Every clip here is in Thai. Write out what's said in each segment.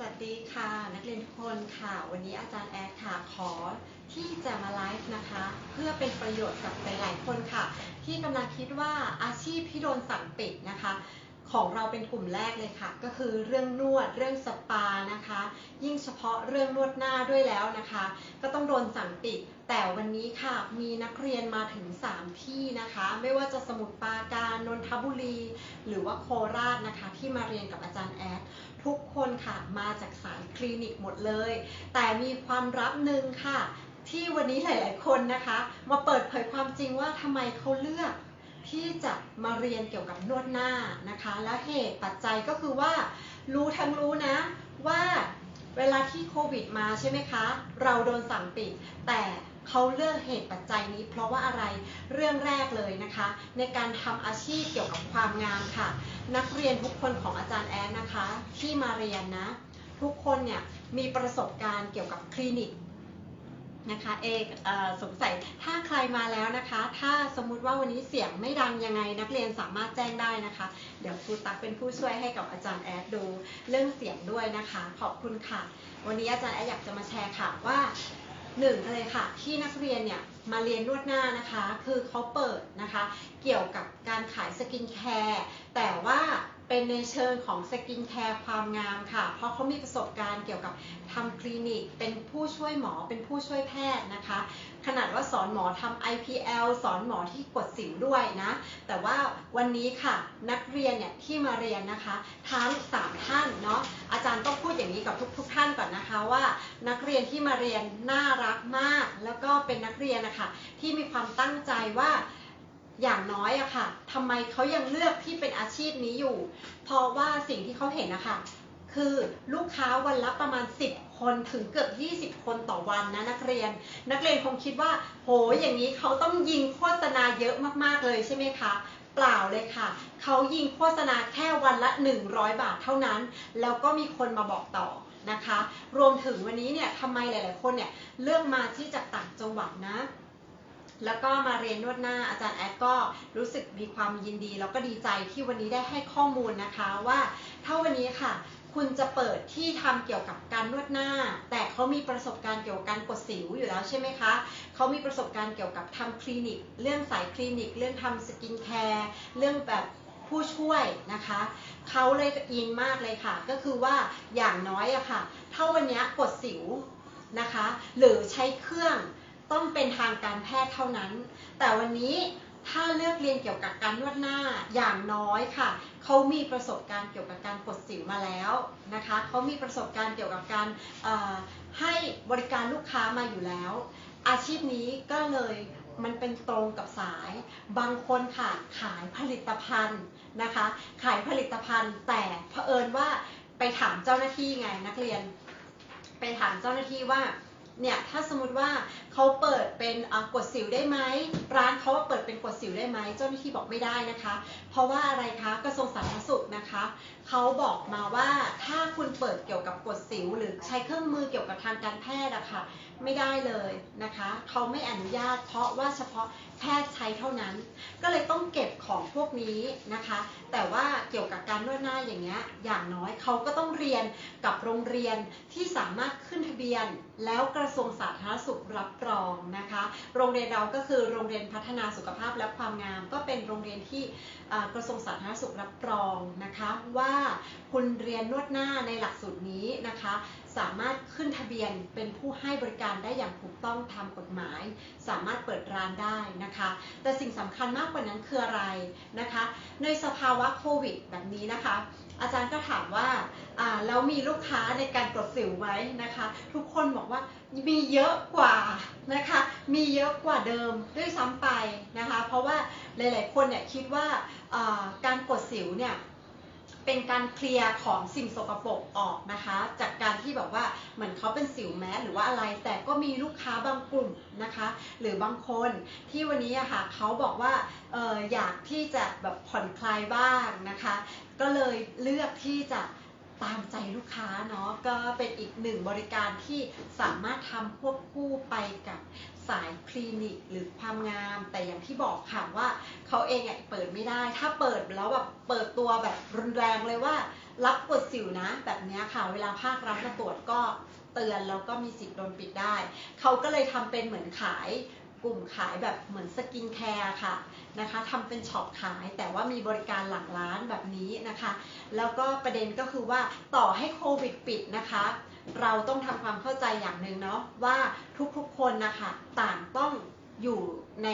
สวัสดีค่ะนักเรียนทุกคนค่ะ วันนี้อาจารย์แอดค่ะขอที่จะมาไลฟ์นะคะ เพื่อเป็นประโยชน์กับหลายๆคนค่ะ ที่กำลังคิดว่าอาชีพที่โดนสั่งปิดนะคะ ของเราเป็นกลุ่มแรกเลยค่ะ ก็คือเรื่องนวดเรื่องสปานะคะ ยิ่งเฉพาะเรื่องนวดหน้าด้วยแล้วนะคะ ก็ต้องโดนสั่งปิด แต่วันนี้ค่ะมีนักเรียนมาถึง 3 ที่นะคะ ไม่ว่าจะสมุทรปราการนนทบุรี หรือว่าโคราชนะคะ ที่มาเรียนกับอาจารย์แอดทุกคนค่ะมาจากสายคลินิกหมดเลย แต่มีความลับหนึ่งค่ะ ที่วันนี้หลาย ๆ คนนะคะ มาเปิดเผยความจริงว่าทำไมเขาเลือก ที่จะมาเรียนเกี่ยวกับนวดหน้านะคะ และเหตุปัจจัยก็คือว่า รู้ทั้งรู้นะว่าเวลาที่โควิดมาใช่ไหมคะ เราโดนสั่งปิด แต่เขาเลือกเหตุปัจจัยนี้ เพราะว่าอะไรเรื่องแรกเลยนะคะ ในการทำอาชีพเกี่ยวกับความงามค่ะ นักเรียนทุกคนของอาจารย์แอนนะคะ ที่มาเรียนนะ ทุกคนเนี่ยมีประสบการณ์เกี่ยวกับคลินิก นะคะเอกสงสัยถ้าใครมาแล้วนะคะ ถ้าสมมุติว่าวันนี้เสียงไม่ดังยังไงนักเรียนสามารถแจ้งได้นะคะ เดี๋ยวครูตักเป็นผู้ช่วยให้กับอาจารย์แอดดูเรื่องเสียงด้วยนะคะ ขอบคุณค่ะ วันนี้อาจารย์แอดอยากจะมาแชร์ค่ะว่าหนึ่งเลยค่ะ ที่นักเรียนเนี่ยมาเรียนนวดหน้านะคะ คือเขาเปิดนะคะ เกี่ยวกับการขายสกินแคร์แต่ว่า เป็นในเชิงของสกินแคร์ความงามค่ะ เพราะเขามีประสบการณ์เกี่ยวกับทำคลินิก เป็นผู้ช่วยหมอ เป็นผู้ช่วยแพทย์นะคะ ขนาดว่าสอนหมอทำ IPL สอนหมอที่กดสิวด้วยนะ แต่ว่าวันนี้ค่ะนักเรียนเนี่ยที่มาเรียนนะคะ ทั้ง 3 ท่านเนาะ อาจารย์ต้องพูดอย่างนี้กับทุกๆทท่านก่อนนะคะว่า นักเรียนที่มาเรียนน่ารักมาก แล้วก็เป็นนักเรียนนะคะที่มีความตั้งใจว่า อย่างน้อยอะค่ะทำไมเขายังเลือกที่เป็นอาชีพนี้อยู่ เพราะว่าสิ่งที่เขาเห็นนะคะคือลูกค้าวันละประมาณ 10 คนถึงเกือบ 20 คนต่อวันนะนักเรียน นักเรียนคงคิดว่า โหอย่างนี้เขาต้องยิงโฆษณาเยอะมากๆเลยใช่ไหมคะเปล่าเลยค่ะ เขายิงโฆษณาแค่วันละ 100 บาทเท่านั้น แล้วก็มีคนมาบอกต่อนะคะ รวมถึงวันนี้เนี่ยทำไมหลาย ๆ คนเนี่ยเลือกมาที่จากต่างจังหวัดนะ แล้วก็มาเรียนนวดหน้าอาจารย์แอดก็รู้สึกมีความยินดี แล้วก็ดีใจที่วันนี้ได้ให้ข้อมูลนะคะว่าถ้าวันนี้ค่ะ คุณจะเปิดที่ทำเกี่ยวกับการนวดหน้า แต่เขามีประสบการณ์เกี่ยวกับการกดสิวอยู่แล้วใช่ไหมคะเขามีประสบการณ์เกี่ยวกับทำคลินิก เรื่องสายคลินิก เรื่องทำสกินแคร์เรื่องแบบผู้ช่วยนะคะเขาเลยอินมากเลยค่ะ ก็คือว่าอย่างน้อยอะค่ะ ถ้าวันนี้กดสิวนะคะ หรือใช้เครื่อง ต้องเป็นทางการแพทย์เท่านั้น แต่วันนี้ถ้าเลือกเรียนเกี่ยวกับการนวดหน้าอย่างน้อยค่ะ เขามีประสบการณ์เกี่ยวกับการกดสิวมาแล้วนะคะ เขามีประสบการณ์เกี่ยวกับการให้บริการลูกค้ามาอยู่แล้ว อาชีพนี้ก็เลยมันเป็นตรงกับสาย บางคนค่ะขายผลิตภัณฑ์นะคะ ขายผลิตภัณฑ์ แต่เผอิญว่าไปถามเจ้าหน้าที่ไงนักเรียน ไปถามเจ้าหน้าที่ว่าเนี่ยถ้าสมมติว่า เขาเปิดเป็นกดสิวได้ไหมร้านเขาเปิดเป็นกดสิวได้ไหมเจ้าหน้าที่บอกไม่ได้นะคะ เพราะว่าอะไรคะกระทรวงสาธารณสุขนะคะเขาบอกมาว่าถ้าคุณเปิดเกี่ยวกับกดสิว หรือใช้เครื่องมือเกี่ยวกับทางการแพทย์อะค่ะ ไม่ได้เลยนะคะเขาไม่อนุญาตเพราะว่าเฉพาะแพทย์ใช้เท่านั้น ก็เลยต้องเก็บของพวกนี้นะคะ แต่ว่าเกี่ยวกับการนวดหน้าอย่างเงี้ยอย่างน้อยเขาก็ต้องเรียนกับโรงเรียนที่สามารถขึ้นทะเบียน แล้วกระทรวงสาธารณสุขรับรองนะคะ โรงเรียนเราก็คือโรงเรียนพัฒนาสุขภาพและความงาม ก็เป็นโรงเรียนที่กระทรวงสาธารณสุขรับรองนะคะว่าคุณเรียนนวดหน้าในหลักสูตรนี้นะคะ สามารถขึ้นทะเบียนเป็นผู้ให้บริการได้อย่างถูกต้องตามกฎหมาย สามารถเปิดร้านได้นะคะ แต่สิ่งสำคัญมากกว่านั้นคืออะไรนะคะ ในสภาวะโควิดแบบนี้นะคะ อาจารย์ก็ถามว่าอ่าแล้วมีลูกค้าในการกดสิวไหมนะคะ ทุกคนบอกว่ามีเยอะกว่านะคะ มีเยอะกว่าเดิมด้วยซ้ำไปนะคะ เพราะว่าหลาย ๆ คนเนี่ยคิดว่าการกดสิวเนี่ย เป็นการเคลียร์ของสิ่งสกปรกออกนะคะ จากการที่แบบว่าเหมือนเขาเป็นสิวแมสหรือว่าอะไรแต่ก็มีลูกค้าบางกลุ่มนะคะ หรือบางคนที่วันนี้อะค่ะเขาบอกว่าอออยากที่จะแบบผ่อนคลายบ้างนะคะ ก็เลยเลือกที่จะ ตามใจลูกค้าเนาะก็เป็นอีกหนึ่งบริการที่สามารถทำควบคู่ไปกับสายคลินิกหรือความงาม แต่อย่างที่บอกค่ะว่าเขาเองอะเปิดไม่ได้ ถ้าเปิดแล้วแบบเปิดตัวแบบรุนแรงเลยว่า รับกดสิวนะ แบบนี้ค่ะ เวลาภาครัฐมาตรวจก็เตือนแล้วก็มีสิทธิ์โดนปิดได้ เขาก็เลยทำเป็นเหมือนขาย กลุ่มขายแบบเหมือนสกินแคร์ค่ะนะคะทำเป็นช็อปขายแต่ว่ามีบริการหลังร้านแบบนี้นะคะ แล้วก็ประเด็นก็คือว่าต่อให้โควิดปิดนะคะเราต้องทำความเข้าใจอย่างหนึ่งเนาะว่าทุกๆคนนะคะต่างต้อง อยู่ใน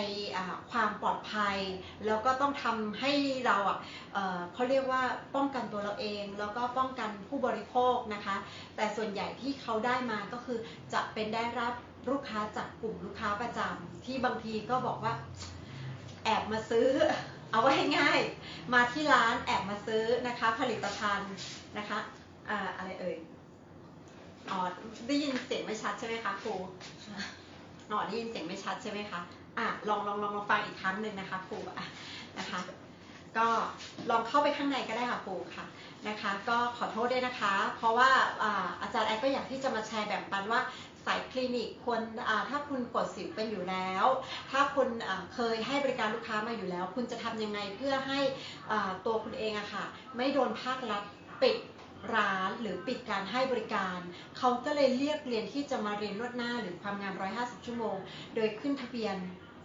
ความปลอดภัย แล้วก็ต้องทำให้เราอะเขาเรียกว่าป้องกันตัวเราเอง แล้วก็ป้องกันผู้บริโภคนะคะ แต่ส่วนใหญ่ที่เขาได้มาก็คือจะเป็นได้รับลูกค้าจากกลุ่มลูกค้าประจำที่บางทีก็บอกว่า แอบมาซื้อ เอาไว้ง่าย มาที่ร้านแอบมาซื้อนะคะผลิตภัณฑ์นะคะอ่าอะไรเอ่ยอ๋อได้ยินเสียงไม่ชัดใช่ไหมคะครู อ๋อได้ยินเสียงไม่ชัดใช่ไหมคะอะลองลองลองลองฟังอีกครั้งหนึ่งนะคะครูอะนะคะ ก็ลองเข้าไปข้างในก็ได้ค่ะครูค่ะนะคะ ก็ขอโทษด้วยนะคะ เพราะว่าอาจารย์แอดก็อยากที่จะมาแชร์แบ่งปันว่าสายคลินิกควรถ้าคุณกดสิวเป็นอยู่แล้ว ถ้าคุณเคยให้บริการลูกค้ามาอยู่แล้ว คุณจะทำยังไงเพื่อให้ตัวคุณเองอะค่ะ ไม่โดนภาครัฐปิด ร้านหรือปิดการให้บริการ เขาก็เลยเรียกเรียนที่จะมาเรียนนวดหน้าหรือความงาม 150 ชั่วโมง โดยขึ้นทะเบียน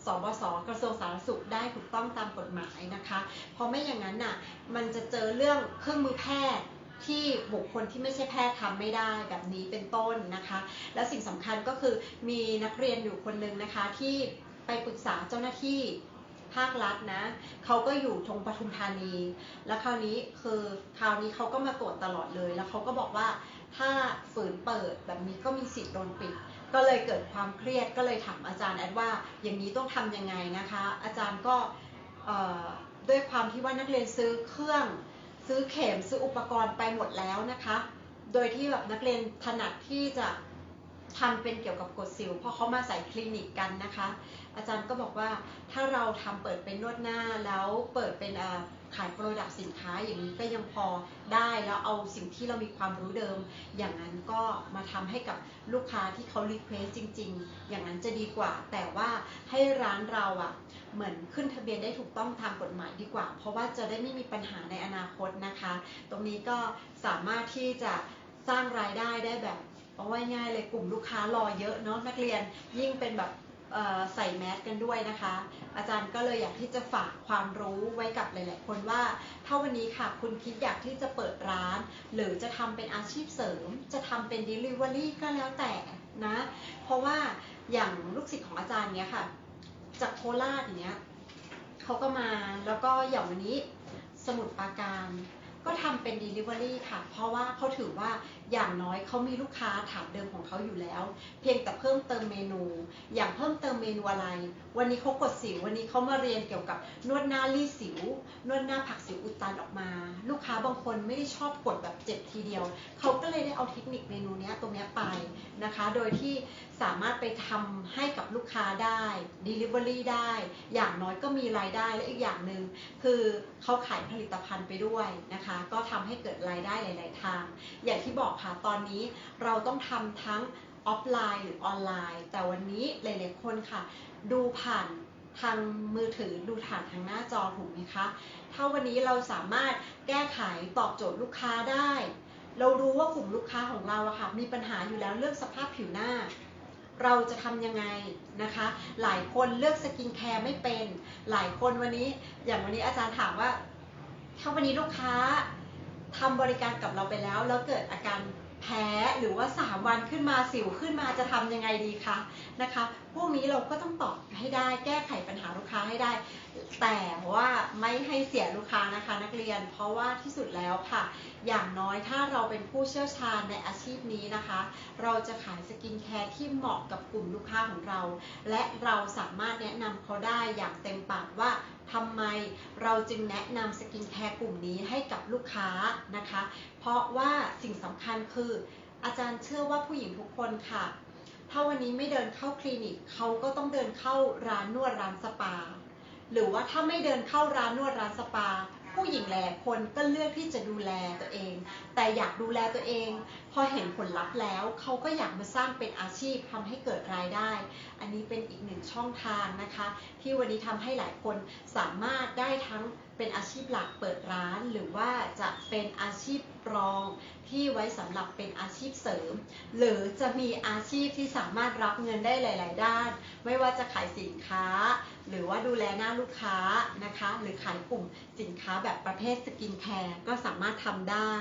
สบสกระทรวงสาธารณสุขได้ถูกต้องตามกฎหมายนะคะ เพราะไม่อย่างนั้นน่ะมันจะเจอเรื่องเครื่องมือแพทย์ที่บุคคลที่ไม่ใช่แพทย์ทำไม่ได้แบบนี้เป็นต้นนะคะ และสิ่งสำคัญก็คือมีนักเรียนอยู่คนหนึ่งนะคะที่ไปปรึกษาเจ้าหน้าที่ ภาครัฐนะเขาก็อยู่ตรงปทุมธานี แล้วคราวนี้คือคราวนี้เขาก็มาตรวจตลอดเลย แล้วเขาก็บอกว่าถ้าฝืนเปิดแบบนี้ก็มีสิทธิ์โดนปิด ก็เลยเกิดความเครียดก็เลยถามอาจารย์แอดว่าอย่างนี้ต้องทำยังไงนะคะ อาจารย์ก็ด้วยความที่ว่านักเรียนซื้อเครื่องซื้อเข็มซื้ออุปกรณ์ไปหมดแล้วนะคะ โดยที่แบบนักเรียนถนัดที่จะ ทำเป็นเกี่ยวกับกดสิวเพราะเขามาใส่คลินิกกันนะคะ อาจารย์ก็บอกว่าถ้าเราทำเปิดเป็นนวดหน้าแล้วเปิดเป็นขายโปรดักต์สินค้าอย่างนี้ก็ยังพอได้แล้วเอาสิ่งที่เรามีความรู้เดิม อย่างนั้นก็มาทำให้กับลูกค้าที่เขารีเควสจริง ๆ อย่างนั้นจะดีกว่า แต่ว่าให้ร้านเราอะเหมือนขึ้นทะเบียนได้ถูกต้องตามกฎหมายดีกว่า เพราะว่าจะได้ไม่มีปัญหาในอนาคตนะคะ ตรงนี้ก็สามารถที่จะสร้างรายได้ได้แบบ เอาไว้ง่ายเลยกลุ่มลูกค้ารอเยอะเนาะนักเรียนยิ่งเป็นแบบใส่แมสกันด้วยนะคะ อาจารย์ก็เลยอยากที่จะฝากความรู้ไว้กับหลาย ๆ คนว่า ถ้าวันนี้ค่ะคุณคิดอยากที่จะเปิดร้าน หรือจะทำเป็นอาชีพเสริม จะทำเป็น Delivery ก็แล้วแต่นะ เพราะว่าอย่างลูกศิษย์ของอาจารย์เนี้ยค่ะ จากโคราชอย่างเนี้ยเขาก็มาแล้วก็อย่างวันนี้สมุดปราการ ก็ทำเป็น Delivery ค่ะ เพราะว่าเขาถือว่า อย่างน้อยเขามีลูกค้าฐานเดิมของเขาอยู่แล้ว เพียงแต่เพิ่มเติมเมนู อย่างเพิ่มเติมเมนูอะไร วันนี้เขากดสิว วันนี้เขามาเรียนเกี่ยวกับนวดหน้ารีสิว นวดหน้าผักสิวอุดตันออกมา ลูกค้าบางคนไม่ได้ชอบกดแบบเจ็บทีเดียว เขาก็เลยได้เอาเทคนิคเมนูเนี้ยตรงเนี้ยไปนะคะ โดยที่สามารถไปทำให้กับลูกค้าได้ Delivery ได้ อย่างน้อยก็มีรายได้และอีกอย่างหนึ่งคือเขาขายผลิตภัณฑ์ไปด้วยนะคะ ก็ทำให้เกิดรายได้หลาย ๆ ทาง อย่างที่บอกค่ะ ตอนนี้เราต้องทำทั้งออฟไลน์หรือออนไลน์ แต่วันนี้หลายๆคนค่ะ ดูผ่านทางมือถือดูผ่านทางหน้าจอถูกไหมคะ ถ้าวันนี้เราสามารถแก้ไขตอบโจทย์ลูกค้าได้ เรารู้ว่ากลุ่มลูกค้าของเราอะค่ะมีปัญหาอยู่แล้วเรื่องสภาพผิวหน้า เราจะทำยังไงนะคะ หลายคนเลือกสกินแคร์ไม่เป็น หลายคนวันนี้อย่างวันนี้อาจารย์ถามว่าถ้าวันนี้ลูกค้า ทำบริการกับเราไปแล้ว แล้วเกิดอาการแพ้หรือว่า 3 วันขึ้นมาสิวขึ้นมาจะทำยังไงดีคะนะคะ พวกนี้เราก็ต้องตอบให้ได้แก้ไขปัญหาลูกค้าให้ได้ แต่ว่าไม่ให้เสียลูกค้านะคะนักเรียน เพราะว่าที่สุดแล้วค่ะ อย่างน้อยถ้าเราเป็นผู้เชี่ยวชาญในอาชีพนี้นะคะ เราจะขายสกินแคร์ที่เหมาะกับกลุ่มลูกค้าของเรา และเราสามารถแนะนำเขาได้อย่างเต็มปากว่า ทำไมเราจึงแนะนำสกินแคร์กลุ่มนี้ให้กับลูกค้านะคะ เพราะว่าสิ่งสำคัญคือ อาจารย์เชื่อว่าผู้หญิงทุกคนค่ะ ถ้าวันนี้ไม่เดินเข้าคลินิกเขาก็ต้องเดินเข้าร้านนวดร้านสปา หรือว่าถ้าไม่เดินเข้าร้านนวดร้านสปา ผู้หญิงหลายคนก็เลือกที่จะดูแลตัวเอง แต่อยากดูแลตัวเอง พอเห็นผลลัพธ์แล้วเขาก็อยากมาสร้างเป็นอาชีพทำให้เกิดรายได้ อันนี้เป็นอีกหนึ่งช่องทางนะคะ ที่วันนี้ทำให้หลายคนสามารถได้ทั้งเป็นอาชีพหลักเปิดร้าน เป็นอาชีพรองที่ไว้สำหรับเป็นอาชีพเสริม หรือจะมีอาชีพที่สามารถรับเงินได้หลาย ๆ ด้าน ไม่ว่าจะขายสินค้า หรือว่าดูแลหน้าลูกค้านะคะ หรือขายกลุ่มสินค้าแบบประเภทสกินแคร์ก็สามารถทำได้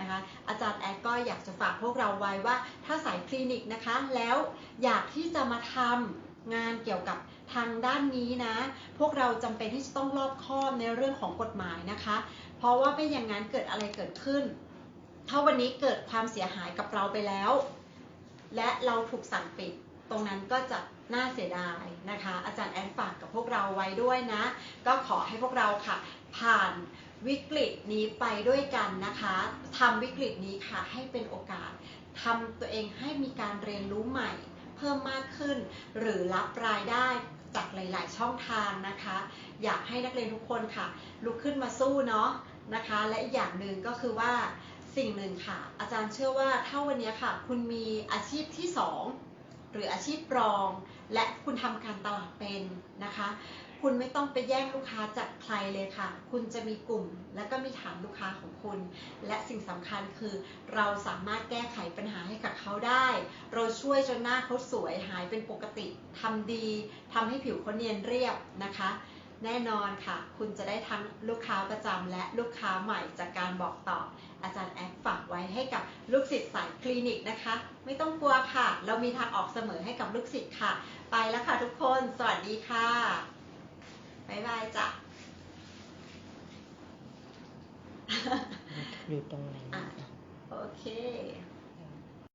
นะคะ อาจารย์แอดก็อยากจะฝากพวกเราไว้ว่า ถ้าสายคลินิกนะคะแล้วอยากที่จะมาทำงานเกี่ยวกับทางด้านนี้นะ พวกเราจำเป็นที่จะต้องรอบคอบในเรื่องของกฎหมายนะคะ เพราะว่าไม่อย่างนั้นเกิดอะไรเกิดขึ้น ถ้าวันนี้เกิดความเสียหายกับเราไปแล้ว และเราถูกสั่งปิด ตรงนั้นก็จะน่าเสียดายนะคะ อาจารย์แอนฝากกับพวกเราไว้ด้วยนะ ก็ขอให้พวกเราค่ะ ผ่านวิกฤตนี้ไปด้วยกันนะคะทำวิกฤตนี้ค่ะให้เป็นโอกาสทำตัวเองให้มีการเรียนรู้ใหม่ เพิ่มมากขึ้น หรือรับรายได้จากหลาย ๆ ช่องทางนะคะ อยากให้นักเรียนทุกคนค่ะ ลุกขึ้นมาสู้เนาะ นะคะ และอีกอย่างหนึ่งก็คือว่าสิ่งหนึ่งค่ะ อาจารย์เชื่อว่าถ้าวันนี้ค่ะ คุณมีอาชีพที่สองหรืออาชีพรอง และคุณทำการตลาดเป็นนะคะ คุณไม่ต้องไปแย่งลูกค้าจากใครเลยค่ะ คุณจะมีกลุ่มและก็มีฐานลูกค้าของคุณ และสิ่งสำคัญคือ เราสามารถแก้ไขปัญหาให้กับเขาได้ เราช่วยจนหน้าเขาสวยหายเป็นปกติทำดีทำให้ผิวเขาเนียนเรียบนะคะ แน่นอนค่ะ คุณจะได้ทั้งลูกค้าประจำและลูกค้าใหม่จากการบอกต่อ อาจารย์แอดฝากไว้ให้กับลูกศิษย์สายคลินิกนะคะ ไม่ต้องกลัวค่ะ เรามีทางออกเสมอให้กับลูกศิษย์ค่ะ ไปแล้วค่ะทุกคน สวัสดีค่ะ บ๊ายบายจ้ะอยู่ตรงไหนนะโอเค